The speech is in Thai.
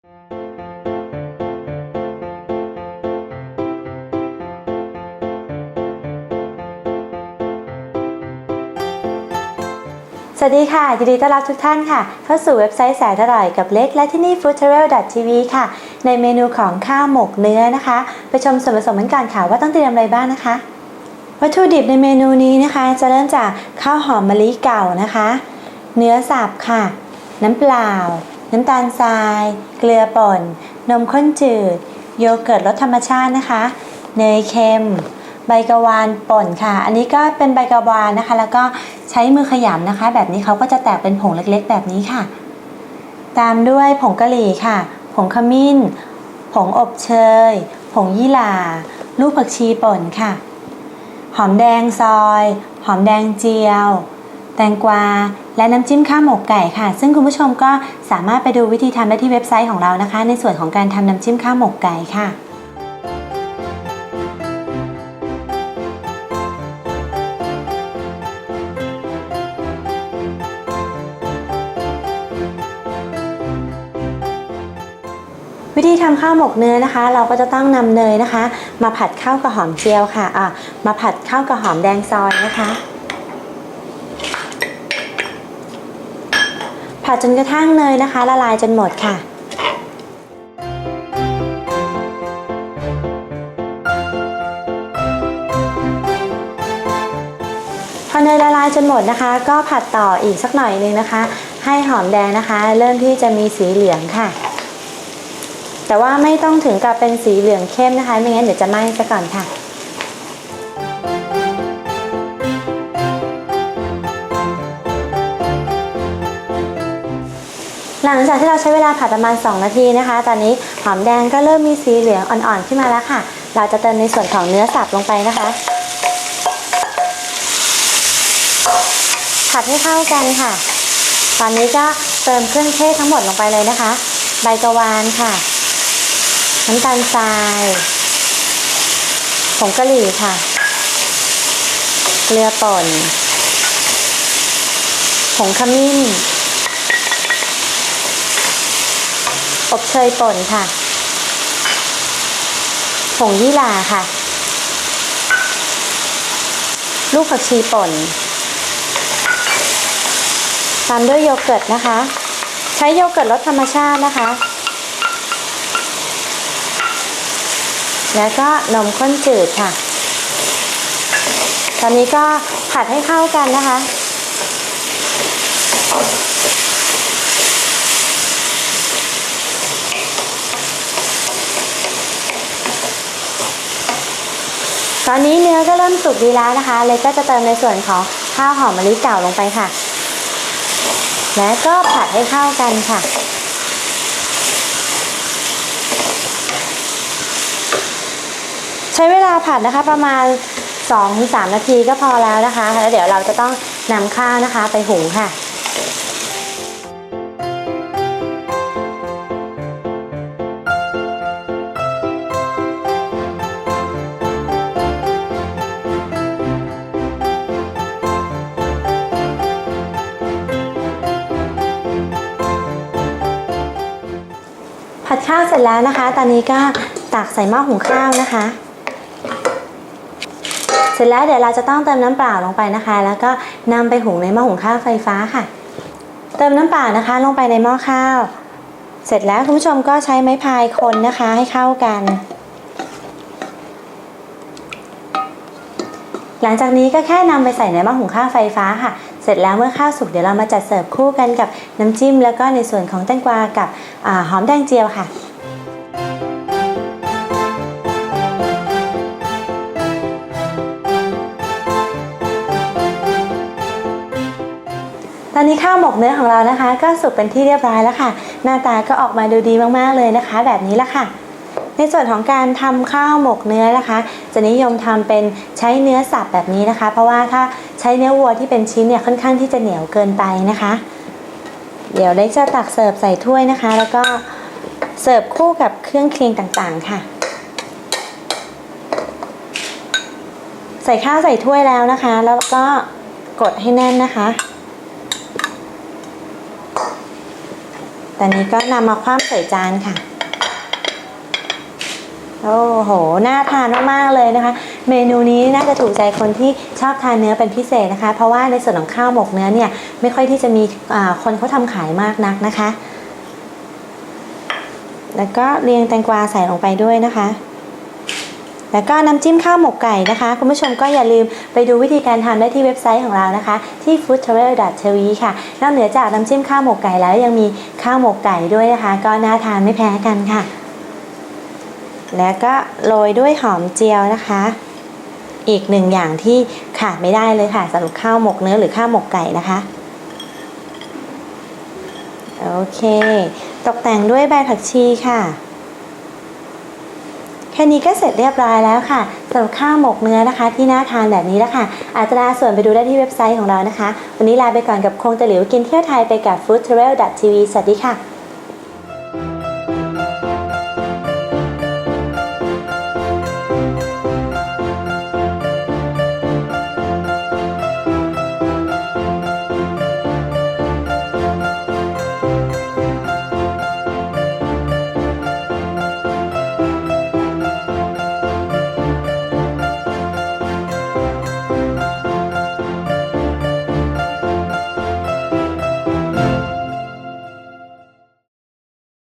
สวัสดีค่ะ ยินดีต้อนรับทุกท่านค่ะ เข้าสู่เว็บไซต์แสนอร่อยกับเล็กและที่นี่ foodtravel.tv ค่ะ ในเมนูของข้าวหมกเนื้อนะคะ ไปชมส่วนผสมกันก่อนค่ะว่าต้องเตรียมอะไรบ้างนะคะ วัตถุดิบในเมนูนี้นะคะ จะเริ่มจากข้าวหอมมะลิเก่านะคะ เนื้อสับค่ะ น้ำเปล่า น้ำตาลทราย เกลือป่น นมข้นจืด โยเกิร์ตรสธรรมชาตินะคะ เนยเค็ม ใบกะวานป่นค่ะ อันนี้ก็เป็นใบกะวานนะคะ แล้วก็ใช้มือขยำนะคะ แบบนี้เขาก็จะแตกเป็นผงเล็กๆ แบบนี้ค่ะ ตามด้วยผงกะหรี่ค่ะ ผงขมิ้น ผงอบเชย ผงยี่หร่า ลูกผักชีป่นค่ะ หอมแดงซอย หอมแดงเจียว แตงกวา และน้ำจิ้มข้าวหมกไก่ค่ะ ซึ่งคุณผู้ชมก็สามารถไปดูวิธีทำได้ที่เว็บไซต์ของเรานะคะ ในส่วนของการทำน้ำจิ้มข้าวหมกไก่ค่ะวิธีทำข้าวหมกเนื้อนะคะ เราก็จะต้องนำเนยนะคะ มาผัดข้าวกับหอมเจียวค่ะอะมาผัดข้าวกับหอมแดงซอยนะคะ ผัดจนกระทั่งเนยนะคะ ละลายจนหมดค่ะ พอเนยละลายจนหมดนะคะ ก็ผัดต่ออีกสักหน่อยนึงนะคะ ให้หอมแดงนะคะ เริ่มที่จะมีสีเหลืองค่ะ แต่ว่าไม่ต้องถึงกับเป็นสีเหลืองเข้มนะคะ ไม่งั้นเดี๋ยวจะไหม้ซะก่อนค่ะ หลังจากที่เราใช้เวลาผัดประมาณ 2 นาทีนะคะ ตอนนี้หอมแดงก็เริ่มมีสีเหลืองอ่อนๆขึ้นมาแล้วค่ะ เราจะเติมในส่วนของเนื้อสับลงไปนะคะ ผัดให้เข้ากันค่ะ ตอนนี้ก็เติมเครื่องเทศทั้งหมดลงไปเลยนะคะ ใบกะวานค่ะ น้ำตาลทรายผงกะหรี่ค่ะ เกลือป่นผงขมิ้น อบเชยป่นค่ะ ผงยี่หร่าค่ะ ลูกผักชีป่น ตามด้วยโยเกิร์ตนะคะ ใช้โยเกิร์ตรสธรรมชาตินะคะ แล้วก็นมข้นจืดค่ะ ตอนนี้ก็ผัดให้เข้ากันนะคะ ตอนนี้เนื้อก็เริ่มสุกดีแล้วนะคะ เลยก็จะเติมในส่วนของข้าวหอมมะลิเก่าลงไปค่ะ แล้วก็ผัดให้เข้ากันค่ะใช้เวลาผัดนะคะประมาณ2-3นาทีก็พอแล้วนะคะ แล้วเดี๋ยวเราจะต้องนำข้าวนะคะไปหุงค่ะ ข้าวเสร็จแล้วนะคะ ตอนนี้ก็ตักใส่หม้อหุงข้าวนะคะ เสร็จแล้วเดี๋ยวเราจะต้องเติมน้ำเปล่าลงไปนะคะ แล้วก็นำไปหุงในหม้อหุงข้าวไฟฟ้าค่ะ เติมน้ำเปล่านะคะ ลงไปในหม้อข้าว เสร็จแล้วคุณผู้ชมก็ใช้ไม้พายคนนะคะให้เข้ากัน หลังจากนี้ก็แค่นำไปใส่ในหม้อหุงข้าวไฟฟ้าค่ะ เสร็จแล้วเมื่อข้าวสุกเดี๋ยวเรามาจัดเสิร์ฟคู่กันกับน้ำจิ้ม แล้วก็ในส่วนของแตงกวากับอหอมแดงเจียวค่ะตอนนี้ข้าวหมกเนื้อของเรานะคะ ก็สุกเป็นที่เรียบร้อยแล้วค่ะ หน้าตาก็ออกมาดูดีมากๆเลยนะคะ แบบนี้ละค่ะ ในส่วนของการทำข้าวหมกเนื้อนะคะ จะนิยมทำเป็นใช้เนื้อสับแบบนี้นะคะ เพราะว่าถ้าใช้เนื้อวัวที่เป็นชิ้นเนี่ยค่อนข้างที่จะเหนียวเกินไปนะคะ เดี๋ยวเล็กจะตักเสิร์ฟใส่ถ้วยนะคะ แล้วก็เสิร์ฟคู่กับเครื่องเคียงต่างๆค่ะ ใส่ข้าวใส่ถ้วยแล้วนะคะ แล้วก็กดให้แน่นนะคะตอนนี้ก็นำมาคว่ำใส่จานค่ะ โอ้โห น่าทานมากๆเลยนะคะ เมนูนี้น่าจะถูกใจคนที่ชอบทานเนื้อเป็นพิเศษนะคะ เพราะว่าในส่วนของข้าวหมกเนื้อเนี่ยไม่ค่อยที่จะมีคนเขาทำขายมากนักนะคะ แล้วก็เรียงแตงกวาใส่ลงไปด้วยนะคะ แล้วก็น้ำจิ้มข้าวหมกไก่นะคะ คุณผู้ชมก็อย่าลืมไปดูวิธีการทำได้ที่เว็บไซต์ของเรานะคะ ที่ foodtravel.tv ค่ะ นอกเหนือจากน้ำจิ้มข้าวหมกไก่แล้วยังมีข้าวหมกไก่ด้วยนะคะ ก็น่าทานไม่แพ้กันค่ะ แล้วก็โรยด้วยหอมเจียวนะคะ อีกหนึ่งอย่างที่ขาดไม่ได้เลยค่ะสำหรับข้าวหมกเนื้อหรือข้าวหมกไก่นะคะโอเค ตกแต่งด้วยใบผักชีค่ะแค่นี้ก็เสร็จเรียบร้อยแล้วค่ะสำหรับข้าวหมกเนื้อนะคะ ที่น่าทานแบบนี้แล้วค่ะอาจจะลาส่วนไปดูได้ที่เว็บไซต์ของเรานะคะ วันนี้ลาไปก่อนกับคงตะหลิวกินเที่ยวไทยไปกับ foodtravel.tv สวัสดีค่ะ